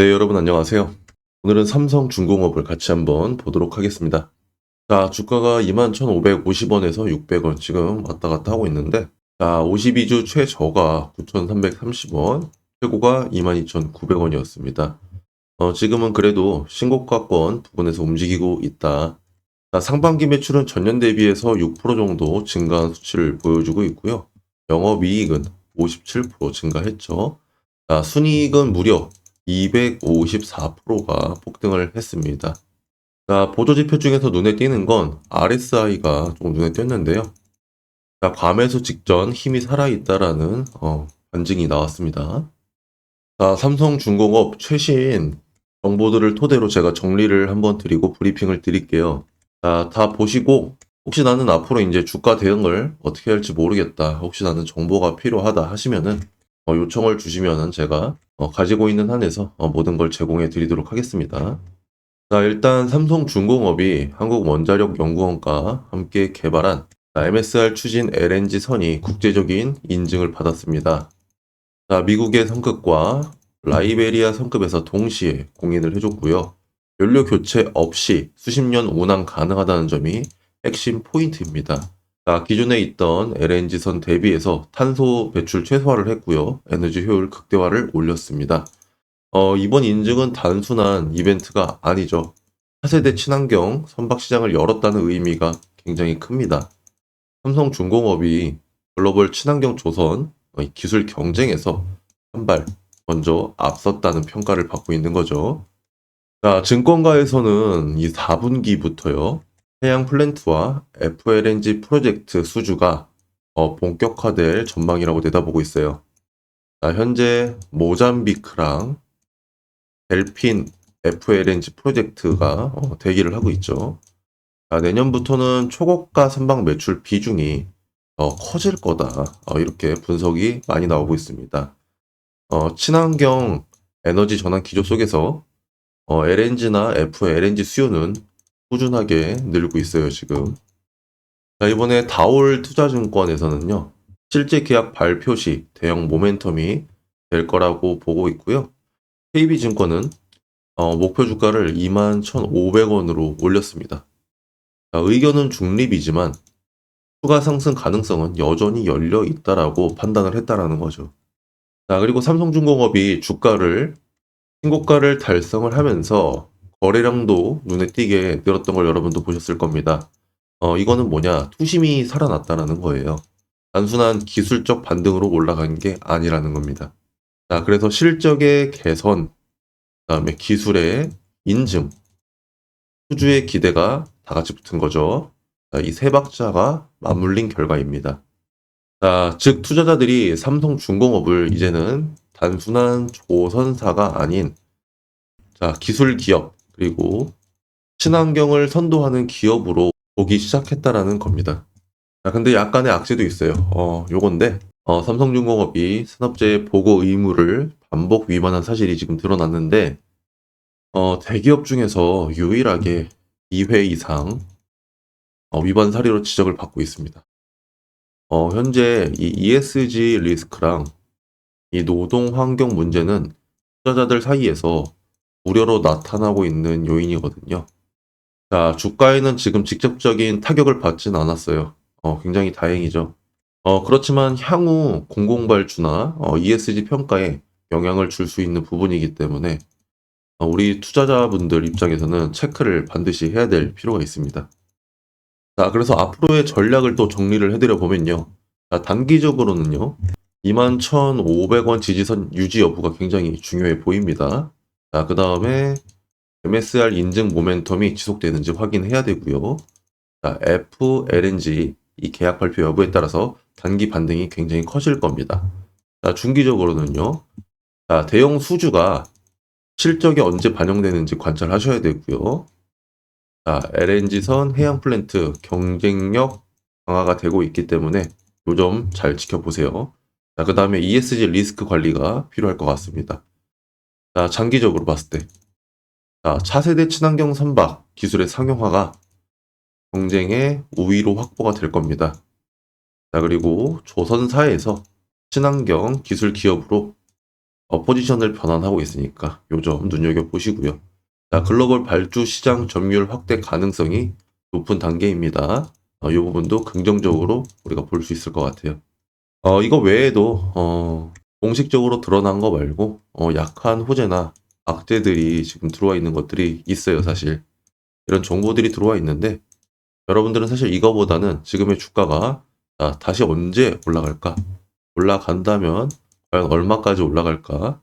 네, 여러분 안녕하세요. 오늘은 삼성중공업을 같이 한번 보도록 하겠습니다. 자, 주가가 21,550원에서 600원 지금 왔다 갔다 하고 있는데, 자, 52주 최저가 9,330원, 최고가 22,900원이었습니다. 어, 지금은 그래도 신고가권 부근에서 움직이고 있다. 자, 상반기 매출은 전년 대비해서 6% 정도 증가한 수치를 보여주고 있고요. 영업이익은 57% 증가했죠. 자, 순이익은 무려 254%가 폭등을 했습니다. 자, 보조지표 중에서 눈에 띄는 건 RSI가 좀 눈에 띄었는데요. 자, 과매수 직전 힘이 살아있다라는 어, 반증이 나왔습니다. 자, 삼성중공업 최신 정보들을 토대로 제가 정리를 한번 드리고 브리핑을 드릴게요. 자, 다 보시고 혹시 나는 앞으로 이제 주가 대응을 어떻게 할지 모르겠다. 혹시 나는 정보가 필요하다 하시면은 어, 요청을 주시면은 제가 어, 가지고 있는 한에서 어, 모든 걸 제공해 드리도록 하겠습니다. 자, 일단 삼성중공업이 한국원자력연구원과 함께 개발한 자, MSR 추진 LNG 선이 국제적인 인증을 받았습니다. 자, 미국의 성급과 라이베리아 성급에서 동시에 공인을 해줬고요. 연료 교체 없이 수십 년 운항 가능하다는 점이 핵심 포인트입니다. 자, 기존에 있던 LNG선 대비해서 탄소 배출 최소화를 했고요. 에너지 효율 극대화를 올렸습니다. 어, 이번 인증은 단순한 이벤트가 아니죠. 차세대 친환경 선박 시장을 열었다는 의미가 굉장히 큽니다. 삼성중공업이 글로벌 친환경 조선 어, 이 기술 경쟁에서 한 발 먼저 앞섰다는 평가를 받고 있는 거죠. 자, 증권가에서는 이 4분기부터요. 해양 플랜트와 FLNG 프로젝트 수주가 어, 본격화될 전망이라고 내다보고 있어요. 자, 현재 모잠비크랑 델핀 FLNG 프로젝트가 어, 대기를 하고 있죠. 자, 내년부터는 초고가 선박 매출 비중이 더 커질 거다. 어, 이렇게 분석이 많이 나오고 있습니다. 어, 친환경 에너지 전환 기조 속에서 어, LNG나 FLNG 수요는 꾸준하게 늘고 있어요, 지금. 자, 이번에 다올 투자증권에서는요, 실제 계약 발표 시 대형 모멘텀이 될 거라고 보고 있고요. KB증권은 어, 목표 주가를 21,500원으로 올렸습니다. 자, 의견은 중립이지만 추가 상승 가능성은 여전히 열려 있다라고 판단을 했다라는 거죠. 자, 그리고 삼성중공업이 주가를 신고가를 달성을 하면서 거래량도 눈에 띄게 늘었던 걸 여러분도 보셨을 겁니다. 어, 이거는 뭐냐? 투심이 살아났다라는 거예요. 단순한 기술적 반등으로 올라간 게 아니라는 겁니다. 자, 그래서 실적의 개선, 그다음에 기술의 인증, 수주의 기대가 다 같이 붙은 거죠. 자, 이세 박자가 맞물린 결과입니다. 자, 즉 투자자들이 삼성중공업을 이제는 단순한 조선사가 아닌 자, 기술 기업 그리고 친환경을 선도하는 기업으로 보기 시작했다라는 겁니다. 자, 근데 약간의 악재도 있어요. 어, 요건데 어, 삼성중공업이 산업재해 보고 의무를 반복 위반한 사실이 지금 드러났는데 어, 대기업 중에서 유일하게 2회 이상 어, 위반 사례로 지적을 받고 있습니다. 어, 현재 이 ESG 리스크랑 이 노동 환경 문제는 투자자들 사이에서 우려로 나타나고 있는 요인이거든요. 자, 주가에는 지금 직접적인 타격을 받진 않았어요. 어, 굉장히 다행이죠. 어, 그렇지만 향후 공공발주나 어, ESG 평가에 영향을 줄 수 있는 부분이기 때문에 어, 우리 투자자분들 입장에서는 체크를 반드시 해야 될 필요가 있습니다. 자, 그래서 앞으로의 전략을 또 정리를 해드려 보면요. 자, 단기적으로는요. 21,500원 지지선 유지 여부가 굉장히 중요해 보입니다. 자, 그 다음에 MSR 인증 모멘텀이 지속되는지 확인해야 되고요. 자, FLNG 이 계약 발표 여부에 따라서 단기 반등이 굉장히 커질 겁니다. 자, 중기적으로는요. 자, 대형 수주가 실적이 언제 반영되는지 관찰하셔야 되고요. 자, LNG선 해양 플랜트 경쟁력 강화가 되고 있기 때문에 요 점 잘 지켜보세요. 자, 그 다음에 ESG 리스크 관리가 필요할 것 같습니다. 자, 장기적으로 봤을 때. 자, 차세대 친환경 선박 기술의 상용화가 경쟁의 우위로 확보가 될 겁니다. 자, 그리고 조선사에서 친환경 기술 기업으로 어, 포지션을 변환하고 있으니까 요 점 눈여겨보시고요. 자, 글로벌 발주 시장 점유율 확대 가능성이 높은 단계입니다. 어, 이 부분도 긍정적으로 우리가 볼 수 있을 것 같아요. 어, 이거 외에도 어, 공식적으로 드러난 거 말고 어, 약한 호재나 악재들이 지금 들어와 있는 것들이 있어요, 사실. 이런 정보들이 들어와 있는데 여러분들은 사실 이거보다는 지금의 주가가 자, 다시 언제 올라갈까? 올라간다면 과연 얼마까지 올라갈까?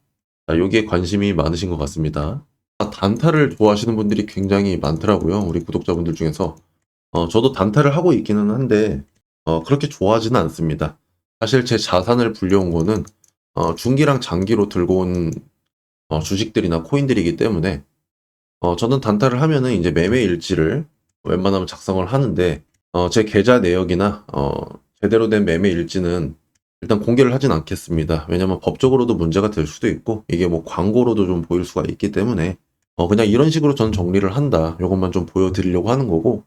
자, 여기에 관심이 많으신 것 같습니다. 아, 단타를 좋아하시는 분들이 굉장히 많더라고요. 우리 구독자분들 중에서. 어, 저도 단타를 하고 있기는 한데 어, 그렇게 좋아하지는 않습니다. 사실 제 자산을 불려온 거는 어, 중기랑 장기로 들고 온 어, 주식들이나 코인들이기 때문에 어, 저는 단타를 하면은 이제 매매 일지를 웬만하면 작성을 하는데 어, 제 계좌 내역이나 어, 제대로 된 매매 일지는 일단 공개를 하진 않겠습니다. 왜냐면 법적으로도 문제가 될 수도 있고 이게 뭐 광고로도 좀 보일 수가 있기 때문에 어, 그냥 이런 식으로 전 정리를 한다. 이것만 좀 보여드리려고 하는 거고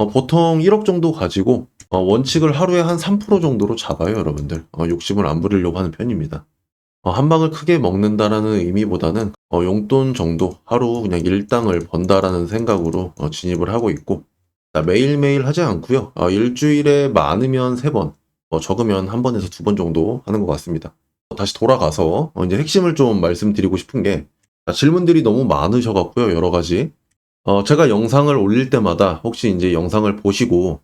어, 보통 1억 정도 가지고 어, 원칙을 하루에 한 3% 정도로 잡아요, 여러분들. 어, 욕심을 안 부리려고 하는 편입니다. 어, 한 방을 크게 먹는다라는 의미보다는 어, 용돈 정도 하루 그냥 일당을 번다라는 생각으로 어, 진입을 하고 있고 자, 매일매일 하지 않고요. 어, 일주일에 많으면 3번, 어, 적으면 한 번에서 두 번 정도 하는 것 같습니다. 어, 다시 돌아가서 어, 이제 핵심을 좀 말씀드리고 싶은 게 자, 질문들이 너무 많으셔갖고요, 여러 가지. 어, 제가 영상을 올릴 때마다 혹시 이제 영상을 보시고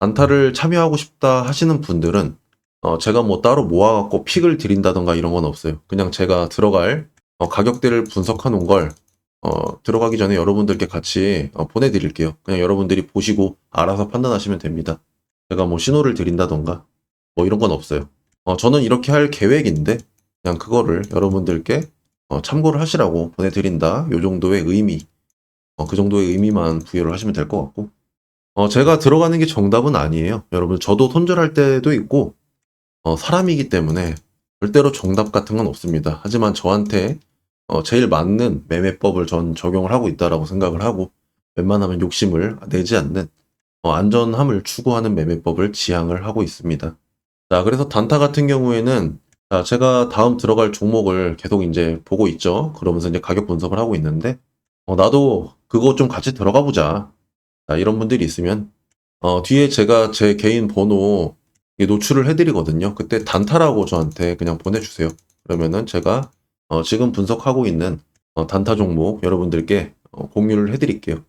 단타를 참여하고 싶다 하시는 분들은 어, 제가 뭐 따로 모아갖고 픽을 드린다던가 이런 건 없어요. 그냥 제가 들어갈 어, 가격대를 분석해 놓은 걸 어, 들어가기 전에 여러분들께 같이 어, 보내드릴게요. 그냥 여러분들이 보시고 알아서 판단하시면 됩니다. 제가 뭐 신호를 드린다던가 뭐 이런 건 없어요. 어, 저는 이렇게 할 계획인데 그냥 그거를 여러분들께 어, 참고를 하시라고 보내드린다. 요 정도의 의미, 어, 그 정도의 의미만 부여를 하시면 될 것 같고 어, 제가 들어가는 게 정답은 아니에요. 여러분 저도 손절할 때도 있고 어, 사람이기 때문에 절대로 정답 같은 건 없습니다. 하지만 저한테 어, 제일 맞는 매매법을 전 적용을 하고 있다라고 생각을 하고 웬만하면 욕심을 내지 않는 어, 안전함을 추구하는 매매법을 지향을 하고 있습니다. 자, 그래서 단타 같은 경우에는 자, 제가 다음 들어갈 종목을 계속 이제 보고 있죠. 그러면서 이제 가격 분석을 하고 있는데 어, 나도 그거 좀 같이 들어가 보자. 자, 이런 분들이 있으면 어, 뒤에 제가 제 개인 번호 노출을 해드리거든요. 그때 단타라고 저한테 그냥 보내주세요. 그러면은 제가 어, 지금 분석하고 있는 어, 단타 종목 여러분들께 어, 공유를 해드릴게요.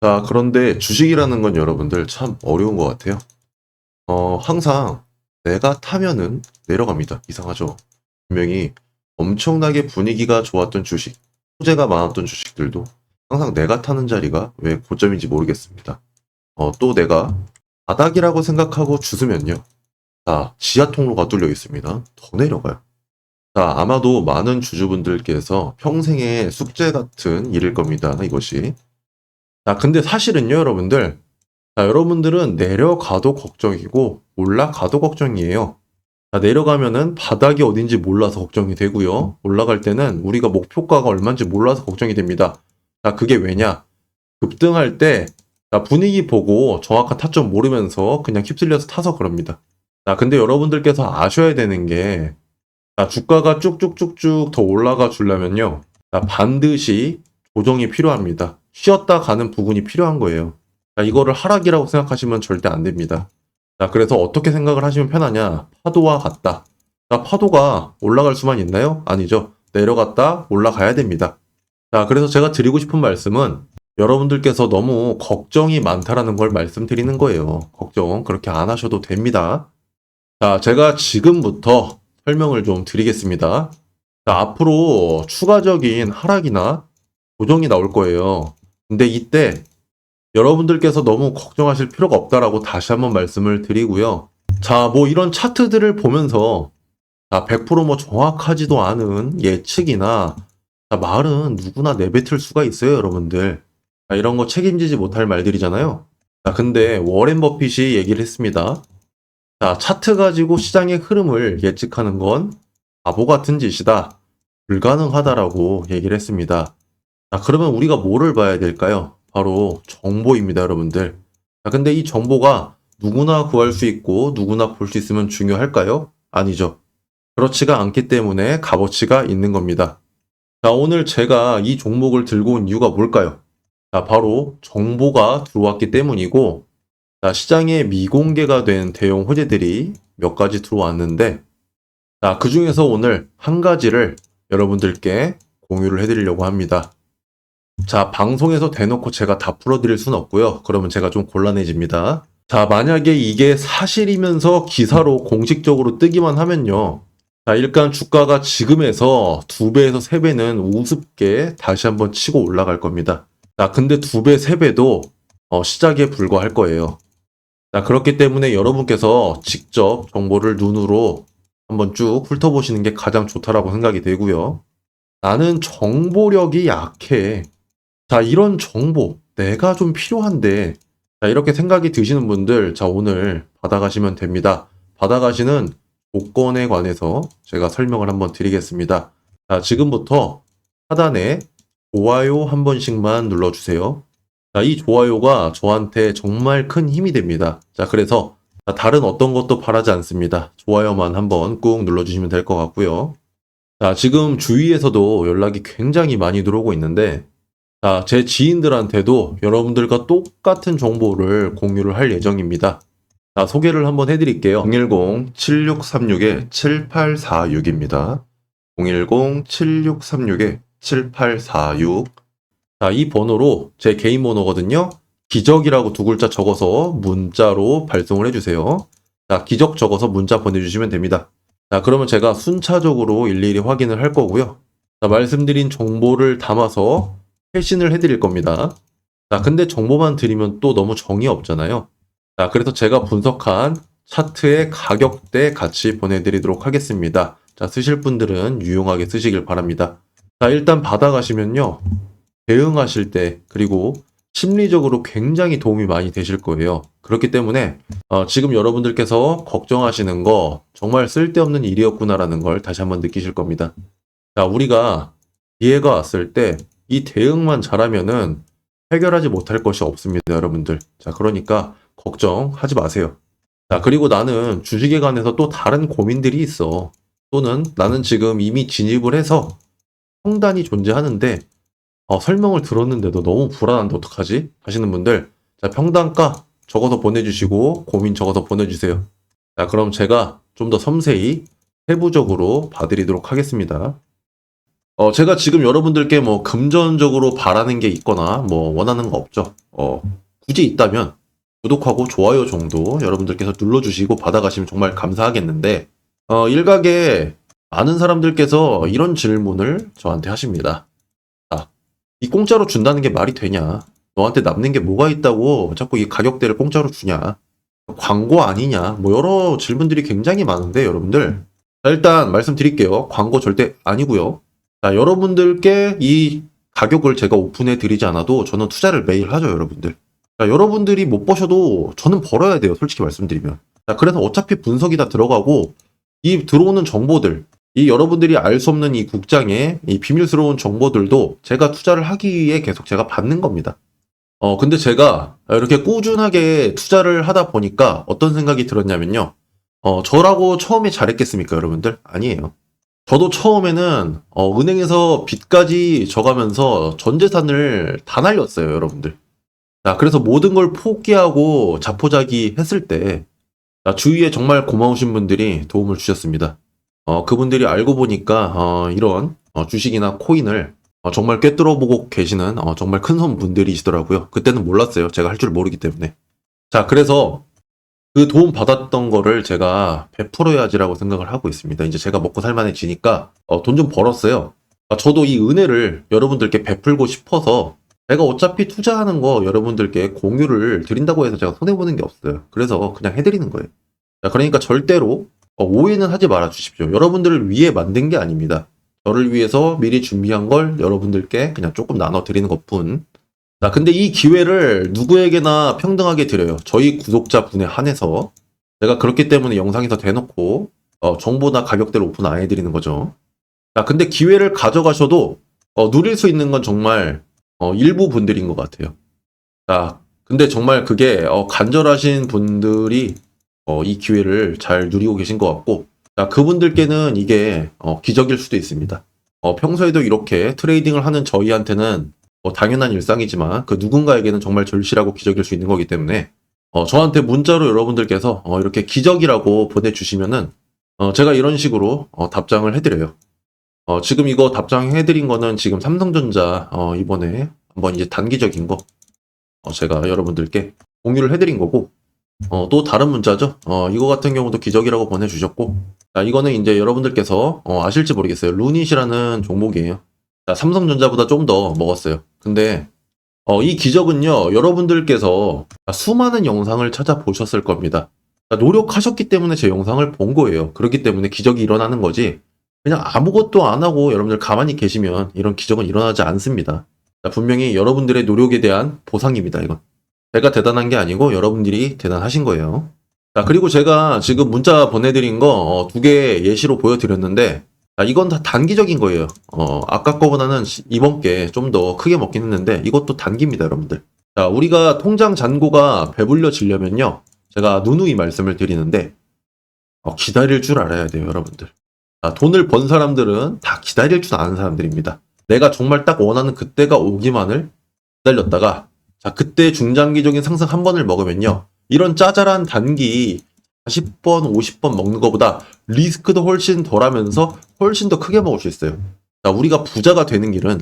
자, 그런데 주식이라는 건 여러분들 참 어려운 것 같아요. 어, 항상 내가 타면은 내려갑니다. 이상하죠? 분명히 엄청나게 분위기가 좋았던 주식, 호재가 많았던 주식들도 항상 내가 타는 자리가 왜 고점인지 모르겠습니다. 어, 또 내가 바닥이라고 생각하고 주스면요. 자, 지하 통로가 뚫려 있습니다. 더 내려가요. 자, 아마도 많은 주주분들께서 평생의 숙제 같은 일일 겁니다. 이것이. 자, 근데 사실은요, 여러분들. 자, 여러분들은 내려가도 걱정이고, 올라가도 걱정이에요. 자, 내려가면은 바닥이 어딘지 몰라서 걱정이 되고요. 올라갈 때는 우리가 목표가가 얼마인지 몰라서 걱정이 됩니다. 자, 그게 왜냐? 급등할 때, 자, 분위기 보고 정확한 타점 모르면서 그냥 휩쓸려서 타서 그럽니다. 자, 근데 여러분들께서 아셔야 되는 게, 자, 주가가 쭉쭉쭉쭉 더 올라가 주려면요. 자, 반드시 조정이 필요합니다. 쉬었다 가는 부분이 필요한 거예요. 자, 이거를 하락이라고 생각하시면 절대 안 됩니다. 자, 그래서 어떻게 생각을 하시면 편하냐? 파도와 같다. 자, 파도가 올라갈 수만 있나요? 아니죠. 내려갔다 올라가야 됩니다. 자, 그래서 제가 드리고 싶은 말씀은 여러분들께서 너무 걱정이 많다라는 걸 말씀드리는 거예요. 걱정 그렇게 안 하셔도 됩니다. 자, 제가 지금부터 설명을 좀 드리겠습니다. 자, 앞으로 추가적인 하락이나 조정이 나올 거예요. 근데 이때 여러분들께서 너무 걱정하실 필요가 없다라고 다시 한번 말씀을 드리고요. 자, 뭐 이런 차트들을 보면서 자, 100%뭐 정확하지도 않은 예측이나 자, 말은 누구나 내뱉을 수가 있어요, 여러분들. 자, 이런 거 책임지지 못할 말들이잖아요. 자, 근데 워렌 버핏이 얘기를 했습니다. 자, 차트 가지고 시장의 흐름을 예측하는 건 바보 같은 짓이다. 불가능하다라고 얘기를 했습니다. 자, 그러면 우리가 뭐를 봐야 될까요? 바로 정보입니다, 여러분들. 자, 근데 이 정보가 누구나 구할 수 있고 누구나 볼 수 있으면 중요할까요? 아니죠. 그렇지가 않기 때문에 값어치가 있는 겁니다. 자, 오늘 제가 이 종목을 들고 온 이유가 뭘까요? 자, 바로 정보가 들어왔기 때문이고, 자, 시장에 미공개가 된 대형 호재들이 몇 가지 들어왔는데, 자, 그 중에서 오늘 한 가지를 여러분들께 공유를 해드리려고 합니다. 자, 방송에서 대놓고 제가 다 풀어드릴 순 없고요. 그러면 제가 좀 곤란해집니다. 자, 만약에 이게 사실이면서 기사로 공식적으로 뜨기만 하면요. 자, 일단 주가가 지금에서 두 배에서 세 배는 우습게 다시 한번 치고 올라갈 겁니다. 자, 근데 두 배, 세 배도 어, 시작에 불과할 거예요. 자, 그렇기 때문에 여러분께서 직접 정보를 눈으로 한번 쭉 훑어보시는 게 가장 좋다라고 생각이 되고요. 나는 정보력이 약해. 자, 이런 정보 내가 좀 필요한데 자, 이렇게 생각이 드시는 분들 자, 오늘 받아가시면 됩니다. 받아가시는 조건에 관해서 제가 설명을 한번 드리겠습니다. 자, 지금부터 하단에 좋아요 한 번씩만 눌러주세요. 자, 이 좋아요가 저한테 정말 큰 힘이 됩니다. 자, 그래서 자, 다른 어떤 것도 바라지 않습니다. 좋아요만 한번 꾹 눌러주시면 될 것 같고요. 자, 지금 주위에서도 연락이 굉장히 많이 들어오고 있는데, 자, 제 지인들한테도 여러분들과 똑같은 정보를 공유를 할 예정입니다. 자, 소개를 한번 해드릴게요. 010-7636-7846입니다. 010-7636-7846. 자, 이 번호로 제 개인 번호거든요. 기적이라고 두 글자 적어서 문자로 발송을 해주세요. 자, 기적 적어서 문자 보내주시면 됩니다. 자, 그러면 제가 순차적으로 일일이 확인을 할 거고요. 자, 말씀드린 정보를 담아서 회신을 해드릴 겁니다. 자, 근데 정보만 드리면 또 너무 정이 없잖아요. 자, 그래서 제가 분석한 차트의 가격대 같이 보내드리도록 하겠습니다. 자, 쓰실 분들은 유용하게 쓰시길 바랍니다. 자, 일단 받아가시면요. 대응하실 때, 그리고 심리적으로 굉장히 도움이 많이 되실 거예요. 그렇기 때문에, 어, 지금 여러분들께서 걱정하시는 거 정말 쓸데없는 일이었구나라는 걸 다시 한번 느끼실 겁니다. 자, 우리가 기회가 왔을 때 이 대응만 잘하면은 해결하지 못할 것이 없습니다, 여러분들. 자, 그러니까 걱정하지 마세요. 자, 그리고 나는 주식에 관해서 또 다른 고민들이 있어. 또는 나는 지금 이미 진입을 해서 성단이 존재하는데 어, 설명을 들었는데도 너무 불안한데 어떡하지? 하시는 분들 자, 평단가 적어서 보내주시고 고민 적어서 보내주세요. 자, 그럼 제가 좀 더 섬세히 세부적으로 봐드리도록 하겠습니다. 어, 제가 지금 여러분들께 뭐 금전적으로 바라는 게 있거나 뭐 원하는 거 없죠. 어, 굳이 있다면 구독하고 좋아요 정도 여러분들께서 눌러주시고 받아가시면 정말 감사하겠는데, 어, 일각에 많은 사람들께서 이런 질문을 저한테 하십니다. 아, 이 공짜로 준다는 게 말이 되냐? 너한테 남는 게 뭐가 있다고 자꾸 이 가격대를 공짜로 주냐? 광고 아니냐? 뭐 여러 질문들이 굉장히 많은데 여러분들 자, 일단 말씀드릴게요. 광고 절대 아니고요. 자, 여러분들께 이 가격을 제가 오픈해 드리지 않아도 저는 투자를 매일 하죠, 여러분들. 자, 여러분들이 못 버셔도 저는 벌어야 돼요, 솔직히 말씀드리면. 자, 그래서 어차피 분석이 다 들어가고 이 들어오는 정보들, 이 여러분들이 알 수 없는 이 국장의 이 비밀스러운 정보들도 제가 투자를 하기 위해 계속 제가 받는 겁니다. 어, 근데 제가 이렇게 꾸준하게 투자를 하다 보니까 어떤 생각이 들었냐면요. 어, 저라고 처음에 잘했겠습니까, 여러분들? 아니에요. 저도 처음에는 어, 은행에서 빚까지 져가면서 전 재산을 다 날렸어요, 여러분들. 자, 그래서 모든 걸 포기하고 자포자기 했을 때 자, 주위에 정말 고마우신 분들이 도움을 주셨습니다. 어, 그분들이 알고 보니까 어, 이런 어, 주식이나 코인을 어, 정말 꿰뚫어 보고 계시는 어, 정말 큰손 분들이시더라고요. 그때는 몰랐어요. 제가 할 줄 모르기 때문에. 자, 그래서 그 도움 받았던 거를 제가 베풀어야지라고 생각을 하고 있습니다. 이제 제가 먹고 살만해지니까 어, 돈 좀 벌었어요. 아, 저도 이 은혜를 여러분들께 베풀고 싶어서 제가 어차피 투자하는 거 여러분들께 공유를 드린다고 해서 제가 손해보는 게 없어요. 그래서 그냥 해드리는 거예요. 자, 그러니까 절대로 어, 오해는 하지 말아 주십시오. 여러분들을 위해 만든 게 아닙니다. 저를 위해서 미리 준비한 걸 여러분들께 그냥 조금 나눠 드리는 것 뿐. 자, 근데 이 기회를 누구에게나 평등하게 드려요. 저희 구독자 분에 한해서. 제가 그렇기 때문에 영상에서 대놓고, 어, 정보나 가격대를 오픈 안 해드리는 거죠. 자, 근데 기회를 가져가셔도, 어, 누릴 수 있는 건 정말, 어, 일부 분들인 것 같아요. 자, 근데 정말 그게, 어, 간절하신 분들이, 어, 이 기회를 잘 누리고 계신 것 같고, 자, 그분들께는 이게 어, 기적일 수도 있습니다. 어, 평소에도 이렇게 트레이딩을 하는 저희한테는 뭐 당연한 일상이지만 그 누군가에게는 정말 절실하고 기적일 수 있는 거기 때문에 어, 저한테 문자로 여러분들께서 어, 이렇게 기적이라고 보내주시면은 어, 제가 이런 식으로 어, 답장을 해드려요. 어, 지금 이거 답장해드린 거는 지금 삼성전자 어, 이번에 한번 이제 단기적인 거 어, 제가 여러분들께 공유를 해드린 거고 어, 또 다른 문자죠. 어, 이거 같은 경우도 기적이라고 보내주셨고 자, 이거는 이제 여러분들께서 어, 아실지 모르겠어요. 루닛이라는 종목이에요. 자, 삼성전자보다 좀 더 먹었어요. 근데 어, 이 기적은요, 여러분들께서 수많은 영상을 찾아보셨을 겁니다. 자, 노력하셨기 때문에 제 영상을 본 거예요. 그렇기 때문에 기적이 일어나는 거지. 그냥 아무것도 안 하고 여러분들 가만히 계시면 이런 기적은 일어나지 않습니다. 자, 분명히 여러분들의 노력에 대한 보상입니다, 이건. 제가 대단한 게 아니고 여러분들이 대단하신 거예요. 자, 그리고 제가 지금 문자 보내드린 거 두 개 예시로 보여드렸는데, 자, 이건 다 단기적인 거예요. 어, 아까 거보다는 시- 이번 게 좀 더 크게 먹긴 했는데, 이것도 단기입니다, 여러분들. 자, 우리가 통장 잔고가 배불려지려면요, 제가 누누이 말씀을 드리는데, 어, 기다릴 줄 알아야 돼요, 여러분들. 자, 돈을 번 사람들은 다 기다릴 줄 아는 사람들입니다. 내가 정말 딱 원하는 그때가 오기만을 기다렸다가, 자, 그때 중장기적인 상승 한 번을 먹으면요, 이런 짜잘한 단기 40번, 50번 먹는 것보다 리스크도 훨씬 덜하면서 훨씬 더 크게 먹을 수 있어요. 자, 우리가 부자가 되는 길은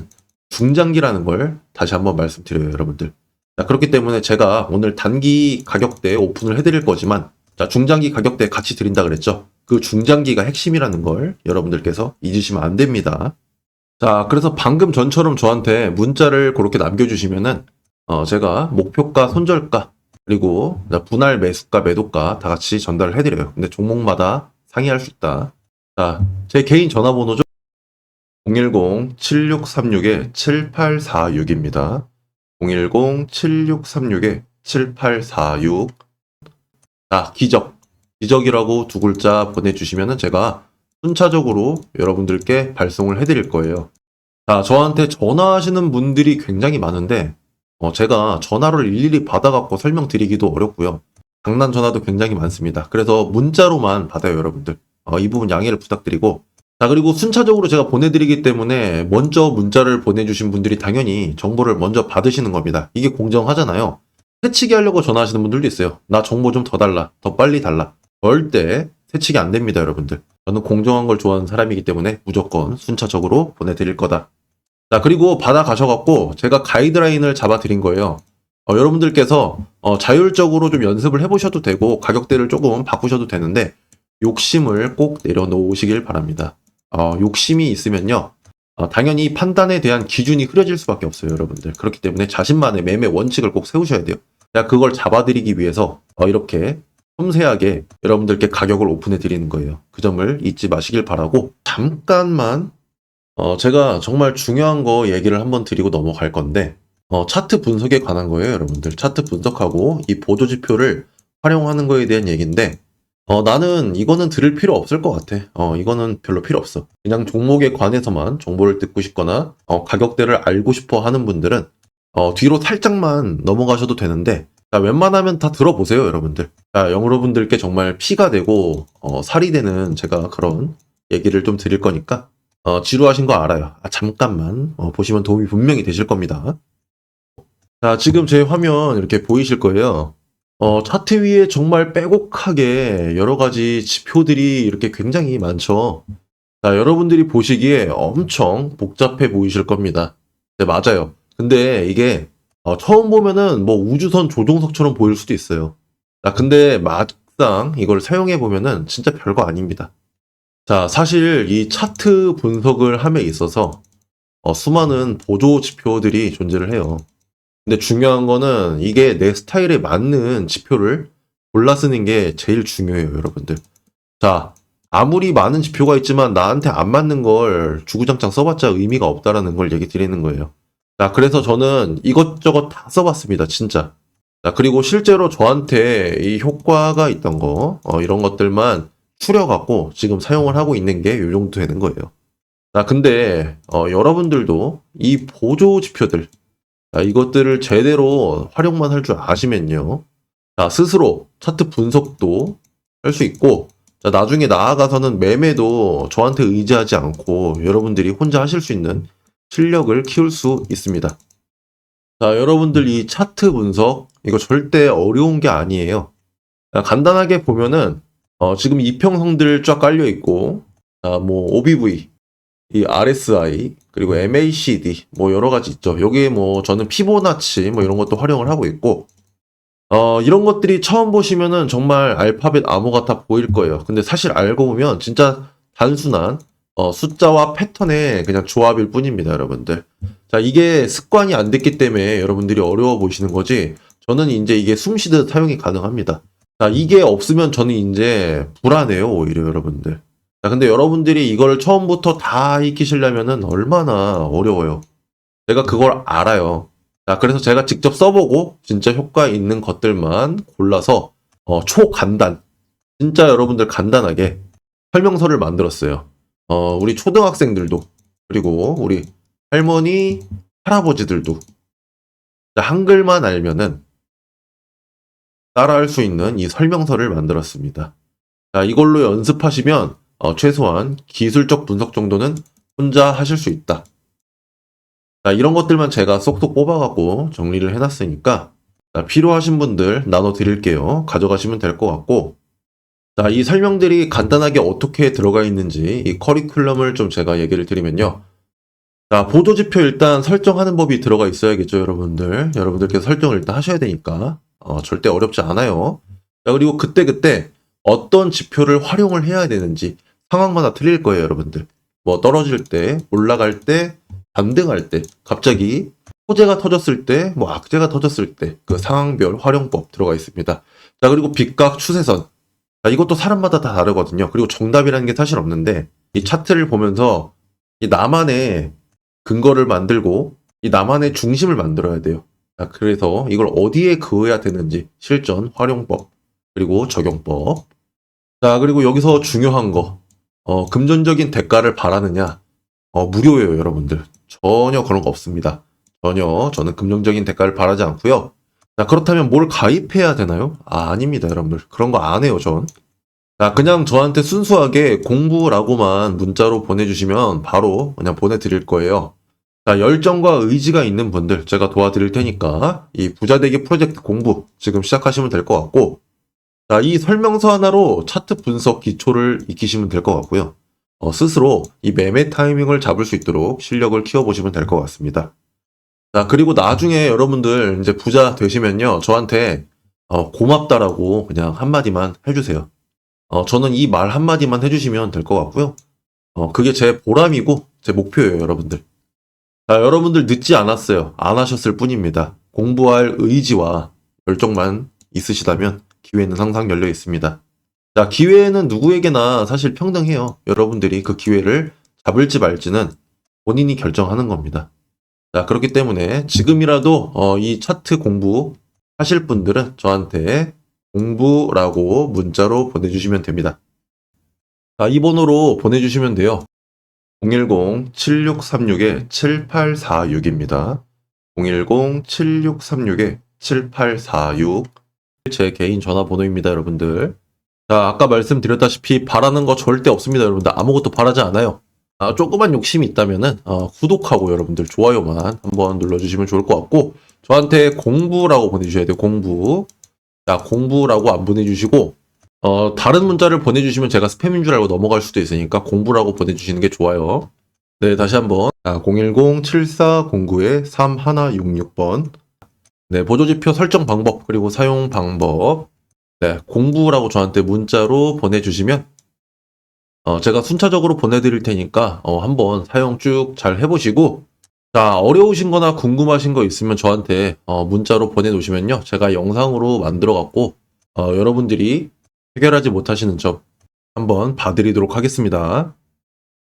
중장기라는 걸 다시 한번 말씀드려요, 여러분들. 자, 그렇기 때문에 제가 오늘 단기 가격대에 오픈을 해드릴 거지만, 자, 중장기 가격대 같이 드린다 그랬죠? 그 중장기가 핵심이라는 걸 여러분들께서 잊으시면 안 됩니다. 자, 그래서 방금 전처럼 저한테 문자를 그렇게 남겨주시면은, 어, 제가 목표가, 손절가, 그리고 분할 매수가, 매도가 다 같이 전달을 해드려요. 근데 종목마다 상의할 수 있다. 자, 제 개인 전화번호죠. 010-7636-7846입니다. 010-7636-7846. 자, 기적. 기적이라고 두 글자 보내주시면 제가 순차적으로 여러분들께 발송을 해드릴 거예요. 자, 저한테 전화하시는 분들이 굉장히 많은데, 어, 제가 전화를 일일이 받아갖고 설명드리기도 어렵고요. 장난 전화도 굉장히 많습니다. 그래서 문자로만 받아요, 여러분들. 어, 이 부분 양해를 부탁드리고. 자, 그리고 순차적으로 제가 보내드리기 때문에 먼저 문자를 보내주신 분들이 당연히 정보를 먼저 받으시는 겁니다. 이게 공정하잖아요. 새치기 하려고 전화하시는 분들도 있어요. 나 정보 좀 더 달라. 더 빨리 달라. 절대 새치기 안 됩니다, 여러분들. 저는 공정한 걸 좋아하는 사람이기 때문에 무조건 순차적으로 보내드릴 거다. 자, 그리고 받아가셔갖고 제가 가이드라인을 잡아드린 거예요. 어, 여러분들께서 어, 자율적으로 좀 연습을 해보셔도 되고 가격대를 조금 바꾸셔도 되는데 욕심을 꼭 내려놓으시길 바랍니다. 어, 욕심이 있으면요. 어, 당연히 판단에 대한 기준이 흐려질 수밖에 없어요, 여러분들. 그렇기 때문에 자신만의 매매 원칙을 꼭 세우셔야 돼요. 제가 그걸 잡아드리기 위해서 어, 이렇게 섬세하게 여러분들께 가격을 오픈해 드리는 거예요. 그 점을 잊지 마시길 바라고 잠깐만 어, 제가 정말 중요한 거 얘기를 한번 드리고 넘어갈 건데 어, 차트 분석에 관한 거예요, 여러분들. 차트 분석하고 이 보조 지표를 활용하는 거에 대한 얘기인데 어, 나는 이거는 들을 필요 없을 것 같아. 어, 이거는 별로 필요 없어. 그냥 종목에 관해서만 정보를 듣고 싶거나, 어, 가격대를 알고 싶어 하는 분들은, 어, 뒤로 살짝만 넘어가셔도 되는데, 자, 웬만하면 다 들어보세요, 여러분들. 자, 여러분들께 정말 피가 되고, 어, 살이 되는 제가 그런 얘기를 좀 드릴 거니까, 어, 지루하신 거 알아요. 아, 잠깐만, 어, 보시면 도움이 분명히 되실 겁니다. 자, 지금 제 화면 이렇게 보이실 거예요. 어, 차트 위에 정말 빼곡하게 여러 가지 지표들이 이렇게 굉장히 많죠. 자, 여러분들이 보시기에 엄청 복잡해 보이실 겁니다. 네, 맞아요. 근데 이게 어, 처음 보면은 뭐 우주선 조종석처럼 보일 수도 있어요. 자, 근데 막상 이걸 사용해 보면은 진짜 별거 아닙니다. 자, 사실 이 차트 분석을 함에 있어서 어, 수많은 보조 지표들이 존재를 해요. 근데 중요한 거는 이게 내 스타일에 맞는 지표를 골라 쓰는 게 제일 중요해요, 여러분들. 자, 아무리 많은 지표가 있지만 나한테 안 맞는 걸 주구장창 써봤자 의미가 없다라는 걸 얘기 드리는 거예요. 자, 그래서 저는 이것저것 다 써봤습니다, 진짜. 자, 그리고 실제로 저한테 이 효과가 있던 거, 어, 이런 것들만 추려갖고 지금 사용을 하고 있는 게 요 정도 되는 거예요. 자, 근데, 어, 여러분들도 이 보조 지표들, 자, 이것들을 제대로 활용만 할 줄 아시면요. 자, 스스로 차트 분석도 할 수 있고, 자, 나중에 나아가서는 매매도 저한테 의지하지 않고 여러분들이 혼자 하실 수 있는 실력을 키울 수 있습니다. 자, 여러분들 이 차트 분석, 이거 절대 어려운 게 아니에요. 자, 간단하게 보면은, 어, 지금 이평선들 쫙 깔려 있고, 자, 뭐, OBV, 이 RSI, 그리고 MACD, 뭐, 여러 가지 있죠. 여기에 뭐, 저는 피보나치, 뭐, 이런 것도 활용을 하고 있고, 어, 이런 것들이 처음 보시면은 정말 알파벳 암호 같아 보일 거예요. 근데 사실 알고 보면 진짜 단순한 어, 숫자와 패턴의 그냥 조합일 뿐입니다, 여러분들. 자, 이게 습관이 안 됐기 때문에 여러분들이 어려워 보시는 거지. 저는 이제 이게 숨 쉬듯 사용이 가능합니다. 자, 이게 없으면 저는 이제 불안해요, 오히려 여러분들. 자, 근데 여러분들이 이걸 처음부터 다 익히시려면은 얼마나 어려워요. 제가 그걸 알아요. 자, 그래서 제가 직접 써보고 진짜 효과 있는 것들만 골라서 어, 초간단, 진짜 여러분들 간단하게 설명서를 만들었어요. 어, 우리 초등학생들도 그리고 우리 할머니, 할아버지들도 자, 한글만 알면은 따라할 수 있는 이 설명서를 만들었습니다. 자, 이걸로 연습하시면 어, 최소한 기술적 분석 정도는 혼자 하실 수 있다. 자, 이런 것들만 제가 쏙쏙 뽑아갖고 정리를 해놨으니까 자, 필요하신 분들 나눠 드릴게요. 가져가시면 될 것 같고 자, 이 설명들이 간단하게 어떻게 들어가 있는지 이 커리큘럼을 좀 제가 얘기를 드리면요. 자, 보조지표 일단 설정하는 법이 들어가 있어야겠죠, 여러분들. 여러분들께서 설정을 일단 하셔야 되니까 어, 절대 어렵지 않아요. 자, 그리고 그때그때 어떤 지표를 활용을 해야 되는지 상황마다 틀릴 거예요, 여러분들. 뭐 떨어질 때, 올라갈 때, 반등할 때, 갑자기 호재가 터졌을 때, 뭐 악재가 터졌을 때, 그 상황별 활용법 들어가 있습니다. 자, 그리고 빗각 추세선. 자, 이것도 사람마다 다 다르거든요. 그리고 정답이라는 게 사실 없는데, 이 차트를 보면서 이 나만의 근거를 만들고, 이 나만의 중심을 만들어야 돼요. 자, 그래서 이걸 어디에 그어야 되는지, 실전, 활용법, 그리고 적용법. 자, 그리고 여기서 중요한 거, 어, 금전적인 대가를 바라느냐, 어, 무료예요, 여러분들. 전혀 그런 거 없습니다. 전혀 저는 금전적인 대가를 바라지 않고요. 자, 그렇다면 뭘 가입해야 되나요? 아, 아닙니다, 여러분들. 그런 거 안 해요, 전. 자, 그냥 저한테 순수하게 공부라고만 문자로 보내주시면 바로 그냥 보내드릴 거예요. 자, 열정과 의지가 있는 분들 제가 도와드릴 테니까 이 부자되기 프로젝트 공부 지금 시작하시면 될 것 같고 자, 이 설명서 하나로 차트 분석 기초를 익히시면 될 것 같고요. 어, 스스로 이 매매 타이밍을 잡을 수 있도록 실력을 키워보시면 될 것 같습니다. 자, 그리고 나중에 여러분들 이제 부자 되시면요. 저한테 어, 고맙다라고 그냥 한마디만 해주세요. 어, 저는 이 말 한마디만 해주시면 될 것 같고요. 어, 그게 제 보람이고 제 목표예요, 여러분들. 자, 여러분들 늦지 않았어요. 안 하셨을 뿐입니다. 공부할 의지와 열정만 있으시다면 기회는 항상 열려 있습니다. 자, 기회는 누구에게나 사실 평등해요. 여러분들이 그 기회를 잡을지 말지는 본인이 결정하는 겁니다. 자, 그렇기 때문에 지금이라도 어, 이 차트 공부 하실 분들은 저한테 공부라고 문자로 보내주시면 됩니다. 자, 이 번호로 보내주시면 돼요. 010-7636-7846입니다. 010-7636-7846. 제 개인 전화번호입니다, 여러분들. 자, 아까 말씀드렸다시피 바라는 거 절대 없습니다, 여러분들. 아무것도 바라지 않아요. 아, 조그만 욕심이 있다면은 어, 구독하고 여러분들 좋아요만 한번 눌러주시면 좋을 것 같고 저한테 공부라고 보내주셔야 돼요. 공부. 자, 공부라고 안 보내주시고 어, 다른 문자를 보내주시면 제가 스팸인 줄 알고 넘어갈 수도 있으니까 공부라고 보내주시는 게 좋아요. 네, 다시 한번. 자, 010-7409-3166번. 네, 보조지표 설정 방법, 그리고 사용 방법. 네, 공부라고 저한테 문자로 보내주시면, 어, 제가 순차적으로 보내드릴 테니까, 어, 한번 사용 쭉 잘 해보시고, 자, 어려우신 거나 궁금하신 거 있으면 저한테, 어, 문자로 보내놓으시면요. 제가 영상으로 만들어 갖고, 어, 여러분들이 해결하지 못하시는 점 한번 봐드리도록 하겠습니다.